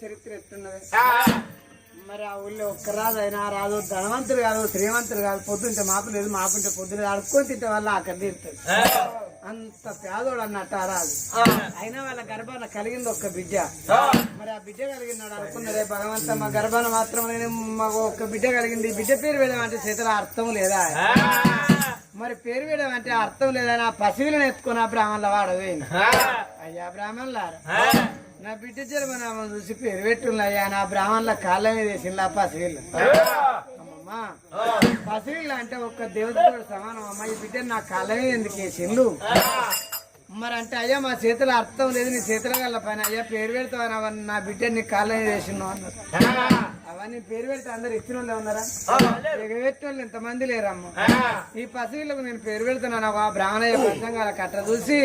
చరిత్ర ఎట్టున్నది మరి ఆ ఊళ్ళో ఒక్క రాజు అయినా ఆ రాజు ధనవంతుడు కాదు శ్రీమంతుడు కాదు పొద్దుంటే మాపు లేదు మాపుంటే పొద్దున అడుక్కొని తింటే వల్ల అక్కడ తీరుతుంది. అంత పేదోడు అన్నట్టు ఆ రాజు. అయినా వాళ్ళ గర్భాన కలిగింది ఒక్క బిడ్డ. మరి ఆ బిడ్డ కలిగినాడు అనుకున్నదే భగవంత మా గర్భాన మాత్రం నేను మాకు ఒక్క బిడ్డ కలిగింది. బిడ్డ పేరు వేయడం చేతిలో అర్థం లేదా? మరి పేరు వేయడం అంటే అర్థం లేదా? నా పసివిలను ఎత్తుకుని ఆ బ్రాహ్మణుల వాడవేను అయ్యా బ్రాహ్మణులారా. నా బిడ్డ జన్మనామం చూసి పేరు పెట్టున్నాయ్యా నా బ్రాహ్మణుల కాళ్ళ మీద వేసింది ఆ పసివిళ్ళు అమ్మమ్మా పసివిళ్ళు అంటే ఒక్క దేవతతో సమానం. అమ్మ ఈ బిడ్డ నా కాళ్ళ మీద ఎందుకు వేసిండు మరి అంటే అయ్యా మా చేతిలో అర్థం లేదు నీ చేతిలో గల పని. అయ్యా పేరు పెడతావని అవన్నీ నా బిడ్డ నీ కాళ్ళ మీద వేసినావు అన్నారు అవన్నీ పేరు పెడితే అందరు ఇచ్చిన వాళ్ళే ఉన్నారా? ఎగబెట్టిన వాళ్ళు ఎంతమంది లేరమ్మ? ఈ పసివిళ్ళకు నేను పేరు పెడుతున్నాను ఆ బ్రాహ్మణయ్య పంచంగాల కట్ట చూసి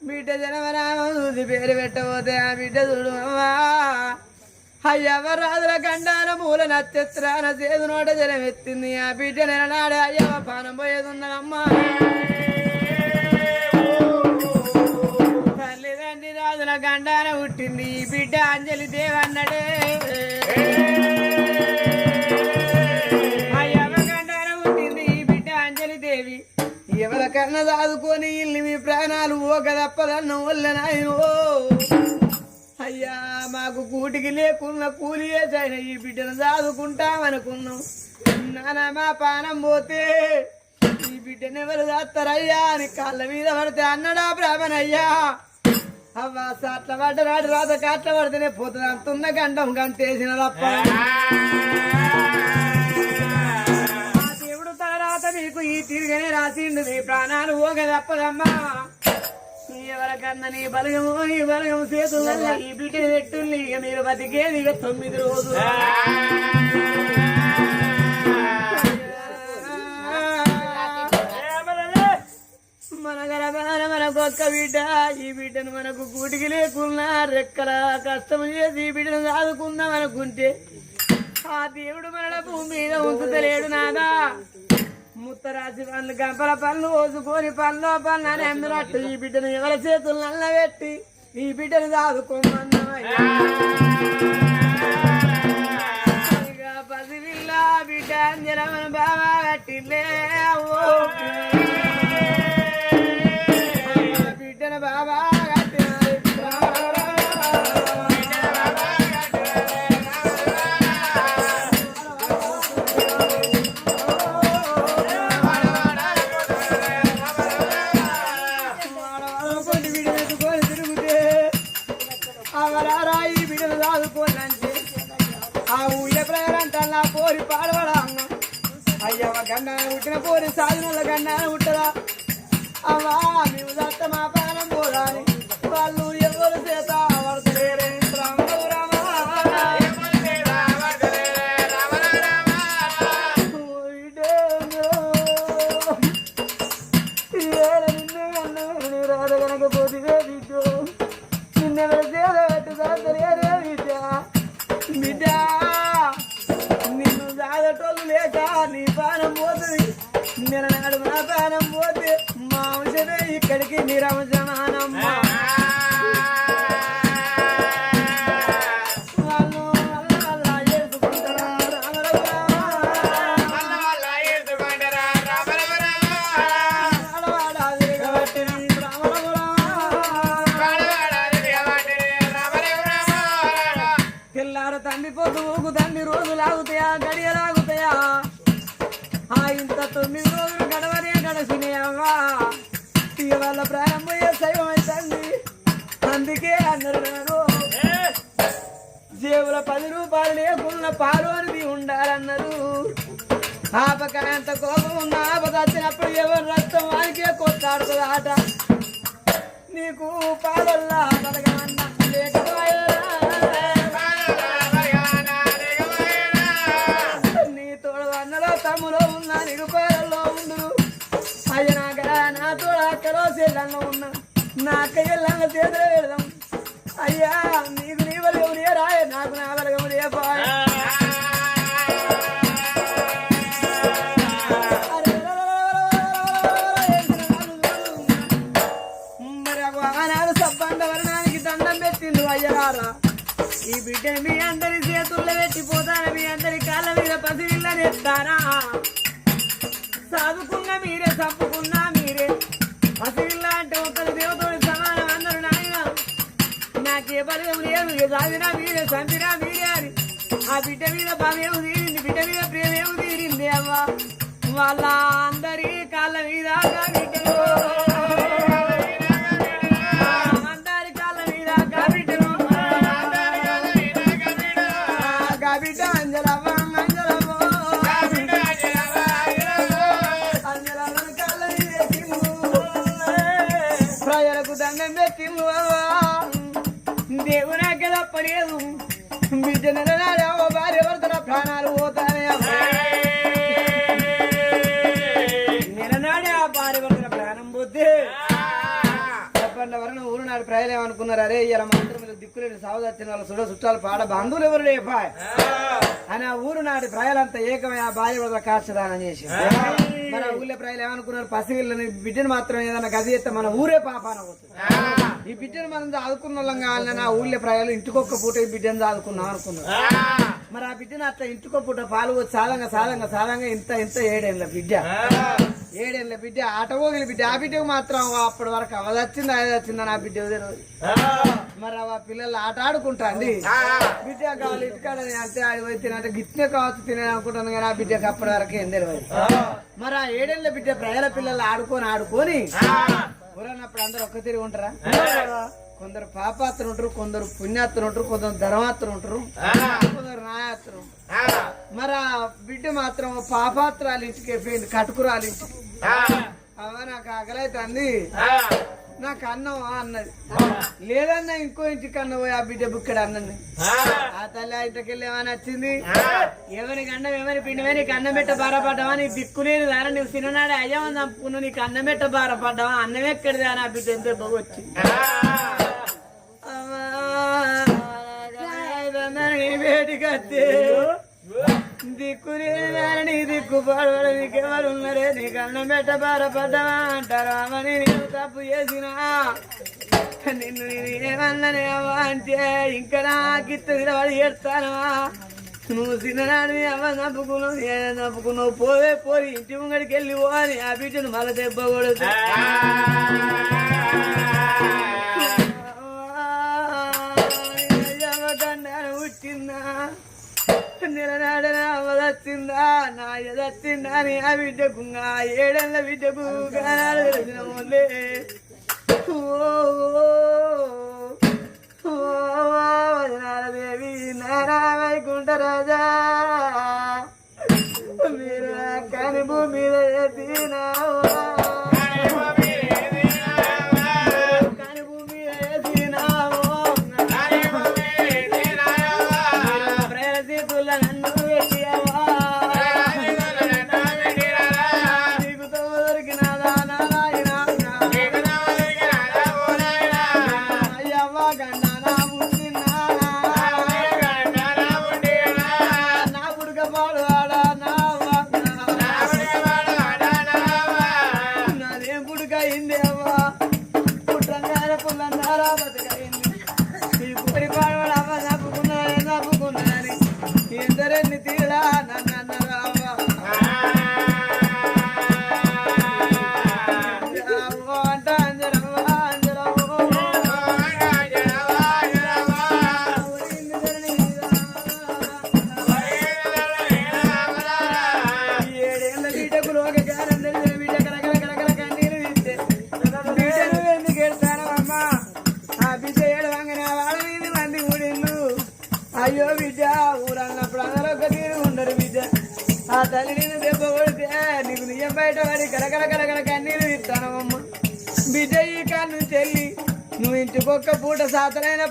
బిడ్డ జనమరామం చూసి పేరు పెట్టబోతే ఆ బిడ్డ చూడు అమ్మా అయ్యవ రాజుల గండాన మూల నక్షత్రాన చేదు నోట జలమెత్తింది ఆ బిడ్డ నెలనాడు అయ్యవ పానం పోయేది ఉన్నదమ్మా తల్లిదండ్రి రాజుల గండాన పుట్టింది. ఈ బిడ్డ అంజలి దేవన్నడే. కన్న దాదుకొని ఇల్లు మీ ప్రాణాలు ఓ కదప్పదన్న వల్ల నాయనో. అయ్యా మాకు కూటికి లేకున్న కూలి చేసిన ఈ బిడ్డను దాదుకుంటామనుకున్నాం. నానా మా పానం పోతే ఈ బిడ్డను ఎవరు దాస్తారయ్యా అని కాళ్ళ మీద పడితే అన్నడా బ్రాహ్మణయ్యా. అవ్వ సాట్ల పడ్డరాడు రాత కాట్ల పడితేనే పోతుంది అంతున్న గండం గంతేసిన తప్ప. తీర్పు ఈ తిరిగనే రాసిండు. నీ ప్రాణాలు ఓగ తప్పదమ్మా ఎవరికన్నా నీ బలగము నీ బలగము చేతుల్లో ఈ బిడ్డని పెట్టుంది ఇక మీరు బతికేది ఇక తొమ్మిది రోజులు. మన ఒక్క బిడ్డ ఈ బిడ్డను మనకు గూటికి లేకున్నా రెక్కల కష్టం చేసి ఈ బిడ్డను సాదుకుందాం అనుకుంటే ఆ దేవుడు మన భూమి మీద ఉంచుతలేడు నాదా ముత్తరాశి పనులు గంపల పనులు ఓసుకొని పనులు పనులు అని అమ్మినట్టు ఈ బిడ్డను ఎవరి చేతులు నల్లబెట్టి ఈ బిడ్డను సాదుకోమన్నామయ్యా ఇక బిడ్డ అంజనమన బాబా కట్టిలే బిడ్డను బాబా తెల్లార తండ్రి పొద్దు ఊకు తండ్రి రోజులు ఆగుతాయా గడియలు ఆగుతాయా ఆ ఇంత తొమ్మిది రోజులు గడవనే గడసినాయమ్మా ఇక వాళ్ళ ప్రాణం పోయే శైవం అవుతుంది అందుకే అన్నారు నేను జేబుల పది రూపాయలు లేకున్న పాలు అనేది ఉండాలన్నారు. ఆపక ఎంత కోపం ఉన్న ఆపద వచ్చినప్పుడు ఎవరు రక్తం వానికే కొట్టాడుతుంది ఆట. నీకు పాలల్లా బలగమన్నా లేకపోయా అక్కడో చెల్లెల్లో ఉన్నా నా అక్కయ్యల్లంగా చేతులు పెడదాం అయ్యా నీకు నీ నే రాయ నాకు నా బలగం రే పాయ మరి ఆనాడు సబ్బండ వర్ణానికి దండం ఈ బిడ్డని మీ అందరి చేతుల్లో పెట్టిపోతాను మీ అందరి కాళ్ళ మీద పసివిల్లని బలం లేదు సాగినా మీరే సంతినా మీరే అని. ఆ బిడ్డ మీద బాధేమో తీరింది బిడ్డ మీద ప్రేమేమో తీరింది అమ్మ వాళ్ళ బిడ్డ నెలనాడే ఓ భార్య భర్తల ప్రాణాలు పోతానే నెలనాడే ఆ భార్య భర్తల ప్రాణం పోతే చెప్పండి ఎవరైనా ఊరు నాడు ప్రజలు ఏమనుకున్నారు అరే ఇలా మాత్రం దిక్కులేని సాగు వచ్చిన వాళ్ళ సుడ చుట్టాలు పాడ బంధువులు ఎవరు లేపాయ్ అని ఆ ఊరు నాటి ప్రజలంతా ఏకమై ఆ భార్య కాల్చదానం చేసి మన ఊళ్ళో ప్రజలు ఏమనుకున్నారు? పసిగిళ్ళని బిడ్డను మాత్రం ఏదైనా గది ఎత్తే మన ఊరే పాపాన పోతుంది. ఈ బిడ్డను మనం చదువుకున్న వాళ్ళం కావాలని ఆ ఊళ్ళో ప్రజలు ఇంటికొక్క పూట ఈ బిడ్డను చదువుకున్నాం అనుకున్నారు. మరి ఆ బిడ్డను అట్లా ఇంటికొక్క పూట పాలు సాధంగా సాధంగా సాధంగా ఇంత ఇంత ఏడేళ్ళ బిడ్డ. ఏడేళ్ళ బిడ్డ ఆట పోగిన బిడ్డ ఆ బిడ్డకు మాత్రం అప్పటి వరకు అవది వచ్చింది అది వచ్చిందని ఆ బిడ్డ మరి ఆ పిల్లలు ఆట ఆడుకుంటాండి బిడ్డ కావాలి ఇంటికాడ అంటే ఆడి పోయి తినంటే గిట్నే కావచ్చు తినే అనుకుంటాను కానీ ఆ బిడ్డకి అప్పటి వరకు ఏం తెలియదు. మరి ఆ ఏడేళ్ళ బిడ్డ ప్రజల పిల్లలు ఆడుకొని ఆడుకొని ఊరన్నప్పుడు అందరు ఒక్క తిరిగి ఉంటారా కొందరు పాపాత్రులు ఉంటారు కొందరు పుణ్యాత్రులు ఉంటారు కొందరు ధర్మాత్రులు ఉంటారు కొందరు నాయాత్రులు. మరి ఆ బిడ్డ మాత్రం పాపాత్రాలు ఇంటికి అయిపోయింది కటుకురాలు ఇంటికి. అవ నాకు ఆకలైతే అంది. నాకు అన్నం అన్నది. లేదన్నా ఇంకో ఇంటికి అన్న పోయి ఆ బిడ్డ బుక్కడు అన్నది. ఆ. తల్లి ఆ ఇంటికి వెళ్ళి ఏమని వచ్చింది? ఎవరికి అన్నం ఎవరి పిండివే నీకు అన్నం పెట్ట బారపడ్డావా నీ దిక్కులేని దారా నువ్వు చిన్ననాడే అయ్యమని చంపుకున్నావు నీకు అన్నం పెట్ట బారపడ్డావా అన్నం ఎక్కడిది అని ఆ బిడ్డ? ఎంత బాగొచ్చి వేటికత్తే దిక్కులేని దిక్కు పడవడు నీకెవరు ఉన్నారే నీకు అన్నం పెట్ట అంటారు నేను తప్పు చేసినా. నిన్ను నేను అంటే ఇంకా నాకిత్త నిలబడి ఏడతానవా? నువ్వు చిన్ననాడు అవ్వ నప్పుకున్నావు నేను నప్పుకున్నావు పోవే పోయి ఇంటి ముంగడికి వెళ్ళి పోని ఆ బిడ్డను మళ్ళీ దెబ్బ కొడుతు. నిలనాడన అవదచ్చిందా నా ఎదచ్చిందా అని ఆ బిడ్డకు ఆ ఏడేళ్ళ బిడ్డకు గానాలు తెలిసిన ముందే దేవి నారాయణ రాజా మీరు కాని భూమి మీద ఎత్తినావా.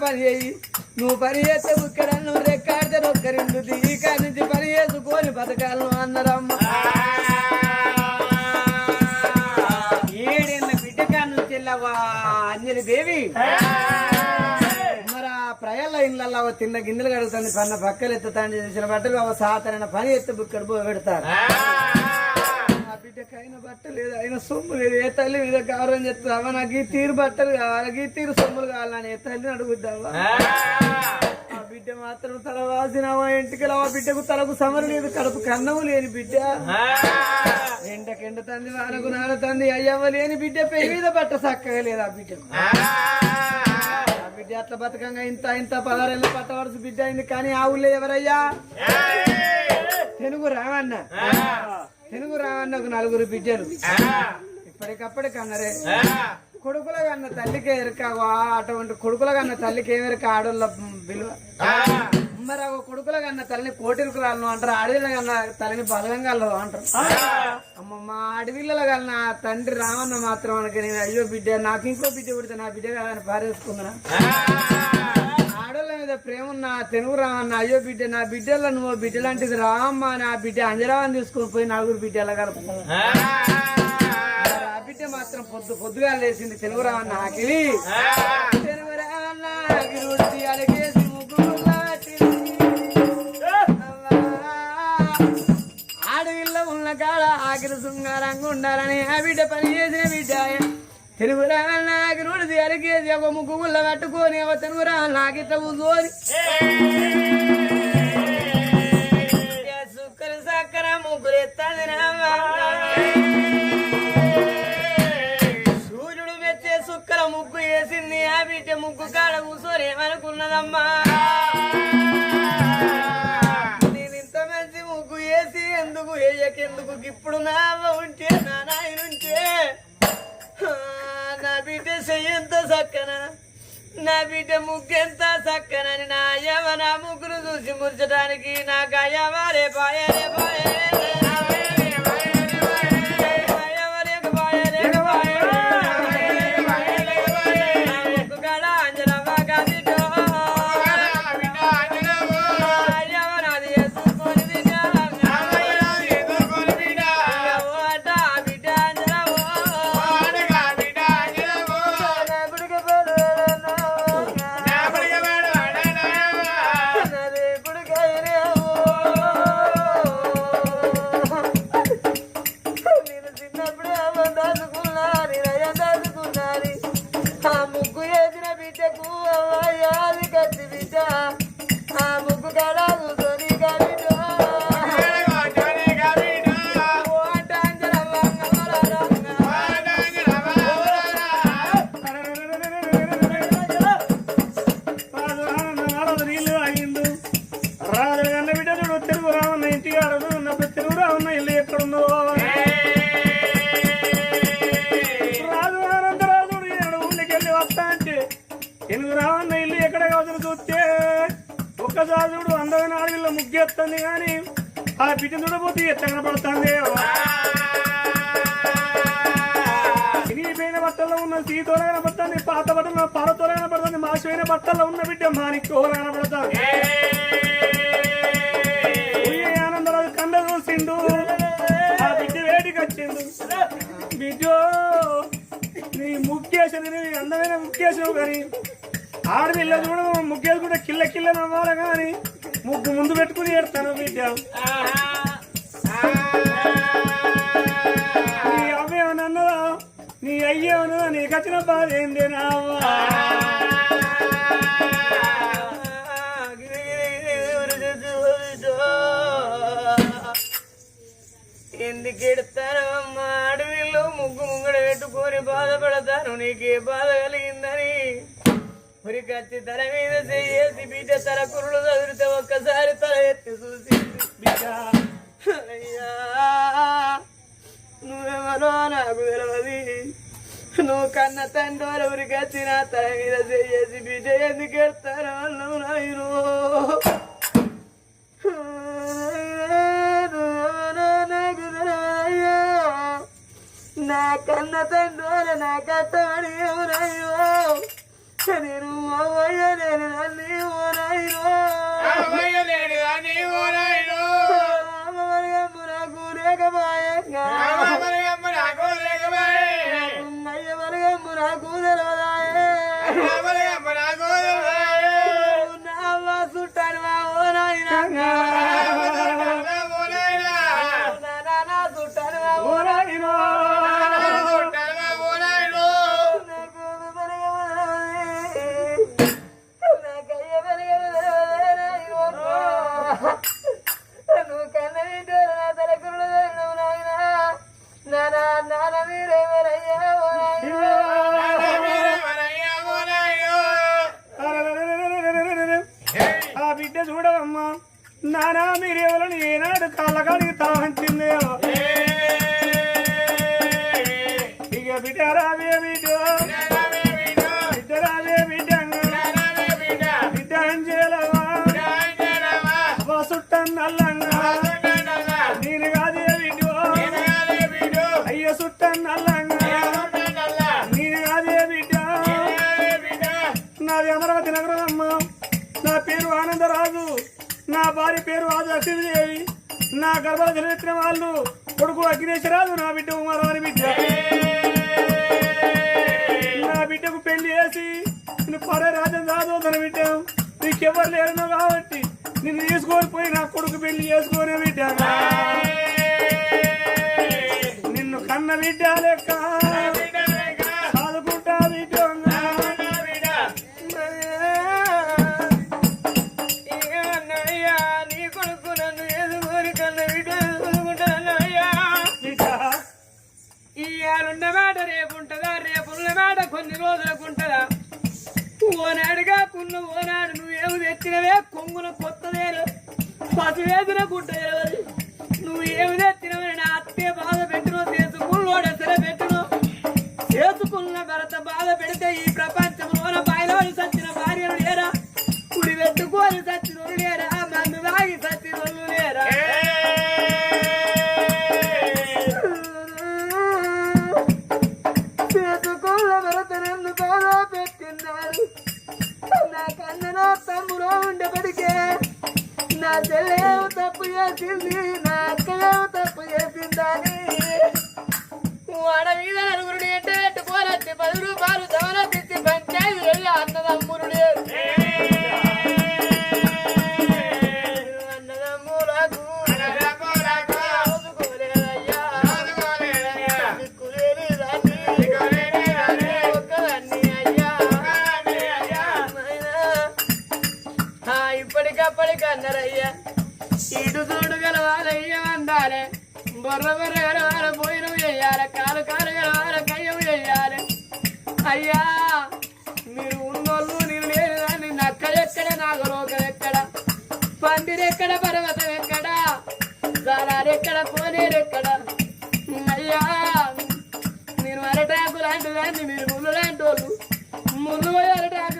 పని చేయి నువ్వు పని చేస్తే బుక్కడ రెక్కాడితే ఒక్కరిండు ఈ కాడి నుంచి పని చేసుకొని బతకాలను అన్నారమ్మ ఏడేళ్ళ బిడ్డ నుంచి వెళ్ళావా అంజలి దేవి మరి ఆ ప్రయాల ఇళ్ళల్లో తిన్న గిన్నెలు కడుగుతుంది పన్న పక్కలు ఎత్తుతాండి చేసిన బట్టలు అవ సాతనైన పని ఎత్తి బుక్కడు పో పెడతారు ఆ బిడ్డకైన బట్ట లేదు అయిన సొమ్ము లేదు. ఏ తల్లి మీద గౌరవం చెప్తావా నాకు ఈ తీరు బట్టలు కావాలి ఈ తీరు సొమ్ములు కావాలని ఏ తల్లిని అడుగుద్దావా ఆ. బిడ్డ మాత్రం తల వాసిన ఇంటికి ఆ బిడ్డకు తలకు సమరు లేదు కడుపు కన్నము లేని బిడ్డ. ఎండకెండ తంది వానకు నాన్న తంది అయ్యవ్వ లేని బిడ్డ పెయి మీద బట్ట చక్కగా లేదు ఆ బిడ్డకు. ఆ. బిడ్డ అట్లా బతకంగా? ఇంత ఇంత పదారేళ్ళ పట్టవలసి బిడ్డ అయింది కానీ ఆ ఊళ్ళో ఎవరయ్యా? తెలుగు రావన్న. తెలుగు రావన్నకు నలుగురు బిడ్డలు. ఇప్పటికప్పుడు కన్నరే కొడుకుల కన్న తల్లికి ఎరక అటువంటి కొడుకుల కన్న తల్లికి ఏమెరక ఆడోళ్ళ విలువ. మరి ఒక కొడుకుల కన్న తల్లిని కోటిలకు రాలను అంటారు అడవిల కన్న తల్లిని బలగంగాల్లో అంటారు. అమ్మ మా అడవిల కన్న తండ్రి రామన్న మాత్రం అనక నేను అయ్యో బిడ్డ నాకు ఇంకో బిడ్డ పుడితే నా బిడ్డ కాదని పారేసుకుందా ఆడోళ్ళ మీద ప్రేమ ఉన్న తెలుగు రామన్న అయ్యో బిడ్డ నా బిడ్డల నువ్వు బిడ్డ లాంటిది రామ్మ నా బిడ్డ అంజరావని తీసుకొని పోయి నలుగురు బిడ్డల కలుపుకున్నాను ఆ. బిడ్డ మాత్రం పొద్దు పొద్దుగా లేచింది తెలుగు రావన్న ఆకిలి తెలుగు ఆకిలి ముగ్గురు. ఆడవిల్ల ఉన్న కాడ ఆకిలి శృంగారంగా ఉండాలని ఆ బిడ్డ పని చేసిన బిడ్డ తెలుగురా రావన్న ఆకిలి ఉడిచి ఒక ముగ్గు ముగ్గుగుల్ల పట్టుకొని ఒక తెలుగురా రావన్న ఆకిట్ల కూర్చోని సక్కర ముగ్గురు సూర్యుడు మెచ్చే శుక్ర ముగ్గు వేసింది ఆ బిడ్డ ముగ్గు కాడ కూర్చొని ఏమనుకున్నదమ్మా? ఇంత మంచి ముగ్గు వేసి ఎందుకు వేయకెందుకు? ఇప్పుడు నా ఉంటే నా నాయనుంటే. నా బిడ్డ చెయ్యంత చక్కన నా బిడ్డ ముగ్గెంత చక్కనని నా యవ నా ముగ్గురు చూసి ముర్చడానికి నా అయ్యవారే పాయరే పాయరే ఒక్క అందమైన అడవిలో ముగ్గెత్తుంది కానీ ఆ బిడ్డ చూడబోతే ఎత్త కనపడుతుంది చినిగిపోయిన బట్టల్లో ఉన్న సీతోల కనపడుతుంది పాత బట్టలు పాలతోల కనపడుతుంది మాసిపోయిన బట్టల్లో ఉన్న బిడ్డ మాణిక్యోల కనపడుతుంది ఆనందరాజు కండ చూసిండు ఆ బిడ్డ వేడికి వచ్చిండు. బిడ్డో నీ ముగ్గేసింది అందమైన ముగ్గేసినావు కానీ ఆడపిల్ల చూడ ముగ్గేది కూడా కిల్ల కిల్ల నవ్వాలి కానీ ముగ్గు ముందు పెట్టుకుని ఏడతాను బిడ్డ. నీ అమ్మేమని అన్నదా నీ అయ్యేమన్నదా నీకు వచ్చిన బాధ ఏంది నావా? ఎందుకు అమ్మ? అడవిలో ముగ్గు ముంగడ పెట్టుకొని బాధపడతాను నీకే బాధ కలిగిందని మరి కత్తి తల మీద చేసి బిడ్డ తల కురులు చదివితే ఒక్కసారి తల ఎత్తి చూసి బిడ్డ అయ్యా నువ్వెవరో నాకు తెలియదు నువ్వు కన్న తండ్రి ఊరికి వచ్చిన తల మీద చేసి బిడ్డ ఎందుకు ఎడతాను అన్నావు నాయనో? నా కన్న తండ్రి నా కట్టమని ఎవరయ్యో? బిడ్డ చూడవమ్మా. నానా మీరెవరని ఏనాడు కాళ్ళగాడికి తావంచింది పేరు నా గర్భాలు జన్మించిన వాళ్ళు కొడుకు అగ్నేశ్వరాజు నా బిడ్డ ఉమారాని బిడ్డ. నా బిడ్డకు పెళ్ళి చేసి నేను పడే రాజం రాదు తన బిడ్డ. నీకెవరు లేరునో కాబట్టి నిన్ను తీసుకొని పోయి నా కొడుకు పెళ్ళి చేసుకొని బిడ్డ. పసువేసిన గుడ్డ నువ్వు ఏమి అయ్యా మీరు ఉన్నోళ్ళు నేను లేని దాన్ని నక్కడెక్కడ నాకు రోగం ఎక్కడ? పందిరెక్కడ పర్వతం ఎక్కడ? దారాలెక్కడ కోనేరెక్కడ అయ్యా నేను అరటాకు లాంటి దాన్ని మీరు ముళ్ళు లాంటి వాళ్ళు. ముళ్ళు పోయి అరటాకు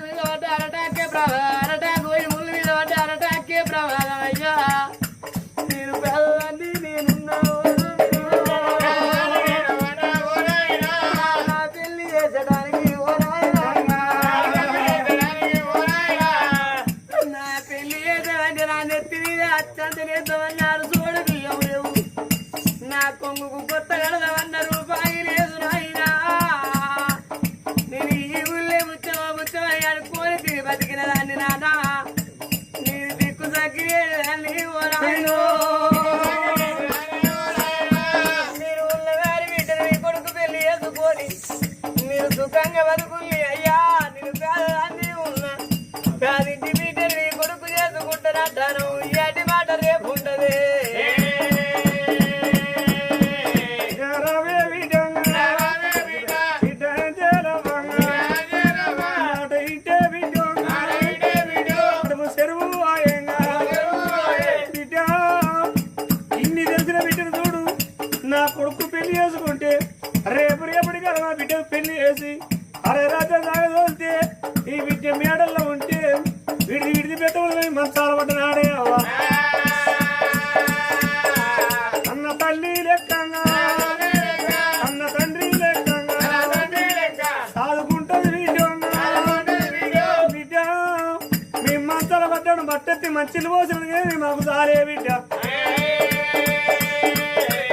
అనుకోని పెట్టమని మంచాల అన్న తల్లి లెక్కంగా. అన్న తండ్రి లెక్కంగా. సాదుకుంటది బిడ్డ బిడ్డ మీ మంచాల పడ్డాను బట్టెత్తి మంచిలు పోసిన మాకు సారే బిడ్డ.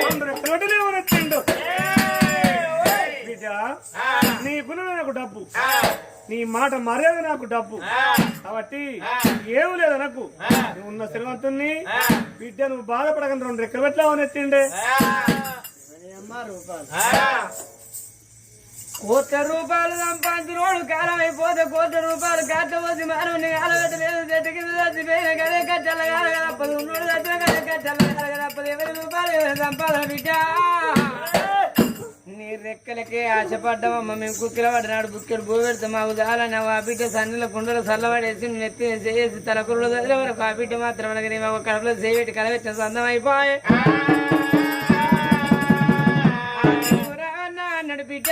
అందరూ వచ్చిండు నీ నాకు డబ్బు. నీ మాట మర్యాద నాకు డబ్బు. కాబట్టి ఏమి లేదు నాకు. నువ్వు ఉన్న శ్రీమంతుణ్ణి బిడ్డ నువ్వు బాధపడకుండా రెండు రెక్కలు పెట్టలా ఎత్తిండే. కోట్ల రూపాయలు సంపాదించినోడు కాలం అయిపోతే కోట్ల రూపాయలు కట్ట వచ్చి మానవుని కాలబెట్టలేదు చెట్టు కింద చచ్చిపోయిన కదే కట్టెల కాలగలప్పది ఉన్నోడు చచ్చిన కదే కట్టెల కాలగలప్పది ఎవరి రూపాయలు ఎవరి సంపాదన బిడ్డ? నీ రెక్కలకే ఆశపడ్డామమ్మ మేము కుక్కిల పడినాడు బుక్కెడు భూ పెడతాం. మాకు ఉదాహరణ ఆ బిడ్డ సన్నిల కుండలు చల్లబడేసి నెత్తి చేసి తలకురులు చదివే వరకు ఆ బిడ్డ మాత్రం ఒక కడపలో చేయబెట్టి కలవెట్టిన సందం అయిపోయి. అన్నాడు బిడ్డ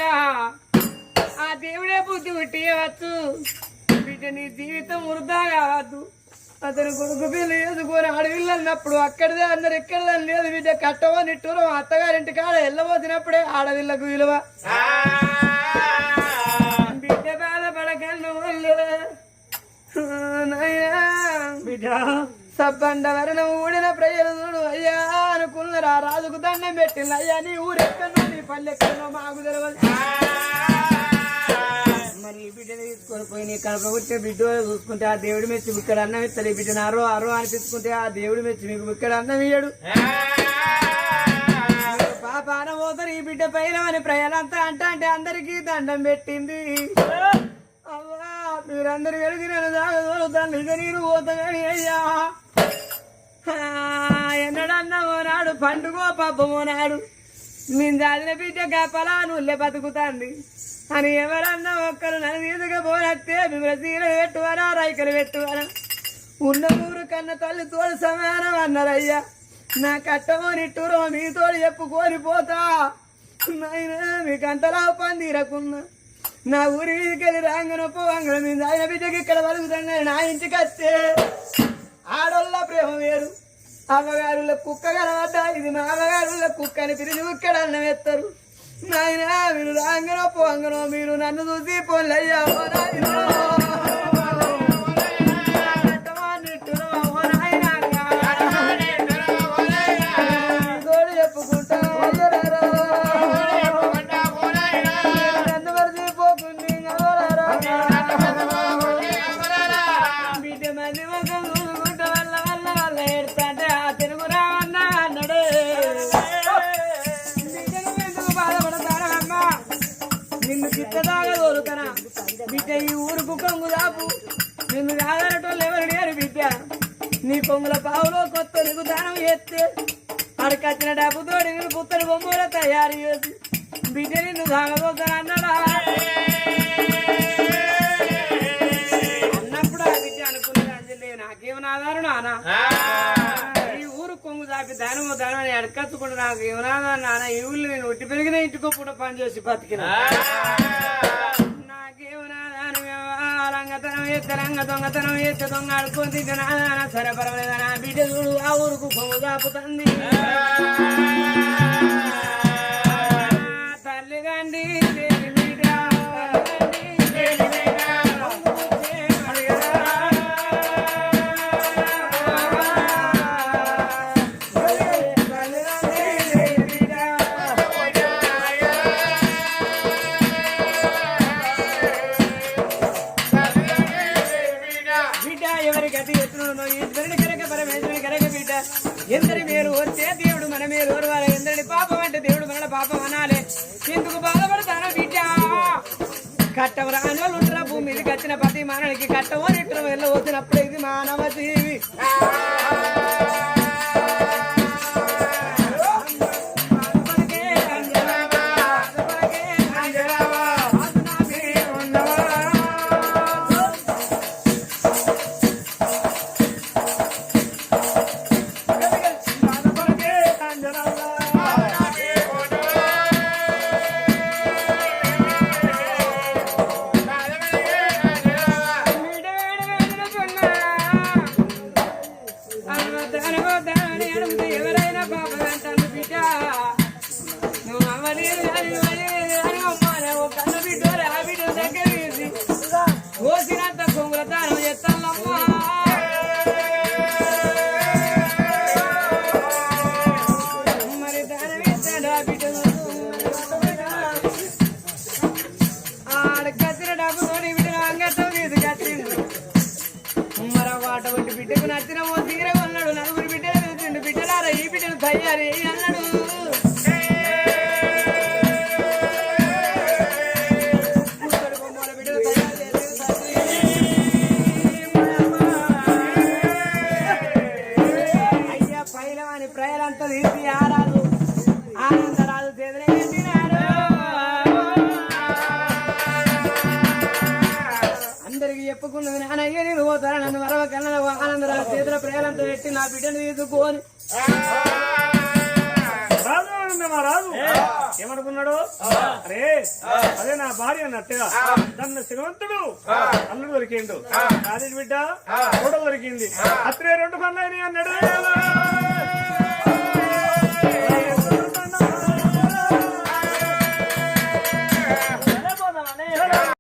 ఆ దేవుడే బుద్ధి పుట్టియవచ్చు బిడ్డ నీ జీవితం వృధా కావద్దు. అతను కొడుకు పిల్లలు వేసుకొని అడవిలో అన్నప్పుడు అక్కడిదే అన్నారు ఎక్కడ లేదు బిడ్డ. కట్టవో నిట్టూరో అత్తగారింటి కాడ వెళ్ళబోతున్నప్పుడే ఆడవిళ్ళకు విలువ. బిడ్డ బాధపడకన్ను బిడ్డ. సబ్బండ వరణం ఊడిన ప్రజలు చూడు అయ్యా అనుకున్నారు రాజుకు దండం పెట్టింది అయ్యా. నీ ఊరెక్కడో నీ పల్లెక్కడో మాకు తెలియదు తీసుకొని పోయి నీ కడప బిడ్డ చూసుకుంటే ఆ దేవుడి మెచ్చి ఇక్కడ అన్నం ఇస్తారు ఈ బిడ్డను. అరో అరో అనిపించుకుంటే ఆ దేవుడి మెచ్చి మీకు ఇక్కడ అన్నం ఇయ్యడు. పాపాన పోతారు ఈ బిడ్డ పైన అని ప్రజలంతా అంట అంటే అందరికీ దండం పెట్టింది. అవ్వా మీరందరూ కలిగి నేను దాగదోలుతాను ఇక నీరు పోతాను అయ్యా. ఆ, నాడు పండుగో పాపమో నాడు. నేను చదివిన బిడ్డ గపలా నుల్లే బతుకుతాంది. అని ఎవరన్నా ఒక్కరు నన్ను తీసుకుపోనత్తే మిమ్మల్ని సీర పెట్టువరా రైకలు పెట్టువరా ఉన్న ఊరు కన్న తల్లి తోడు సమానం అన్నారయ్యా. నా కట్టమో నిట్టూరో మీతోడు చెప్పుకొని పోతా. నాయనా మీకు అంతలా పందిరకున్నా నా ఊరి వీధికెళ్ళి రాంగనొప్ప వంగన మీద ఆయన బిడ్డకి ఇక్కడ బతుకుతున్నాడు నా ఇంటికి వస్తే. ఆడోళ్ళ ప్రేమ వేరు. అమ్మగారుల కుక్క కనబడ్డా ఇది మా అమ్మగారుల కుక్క అని పిలిచి ఇక్కడ అన్నం ఎత్తారు. నాయన మీరు రాంగనో పోంగనో మీరు నన్ను చూసి పోలయ్యా నిన్ను కాదనటోళ్ళు ఎవరు లేరు బిడ్డ. నీ కొంగుల పావులో కొత్త నీకు దానం చేస్తే అడకచ్చిన డబ్బుతో నేను పుత్తడి బొమ్మల తయారు చేసి బిడ్డ నిన్ను సాగబోతాను అన్నాడా అన్నప్పుడు ఆ బిడ్డ అనుకున్నది అంజలి నాకేమన్నా ఆధారం నానా ఈ ఊరు కొంగు దాపి దానము దానం అని అడకచ్చుకుంటూ నాకు ఏమన్నా నాన్న? ఈ ఊళ్ళో నేను ఒట్టి పెరిగిన ఇంటికో పూట పని చేసి బతికిన దొంగతనం ఎత్తే రంగ దొంగతనం ఎత్తే దొంగ అడుకుంది జనాదాన నాన్న సరే పర్వాలేదు బిడ్డ చూడు ఆ ఊరుకు కొంగు దాపుతుంది. కట్టం రాని ఉంటారా భూమి మీదకి వచ్చిన ప్రతి మానవుడికి కట్టమో నిట్టం వెళ్ళవచ్చినప్పుడు ఇది మానవ జీవి. దొరికిండు. కాదు బిడ్డ కూడా దొరికింది. అత్రే రెండు పనులు అన్నాడు.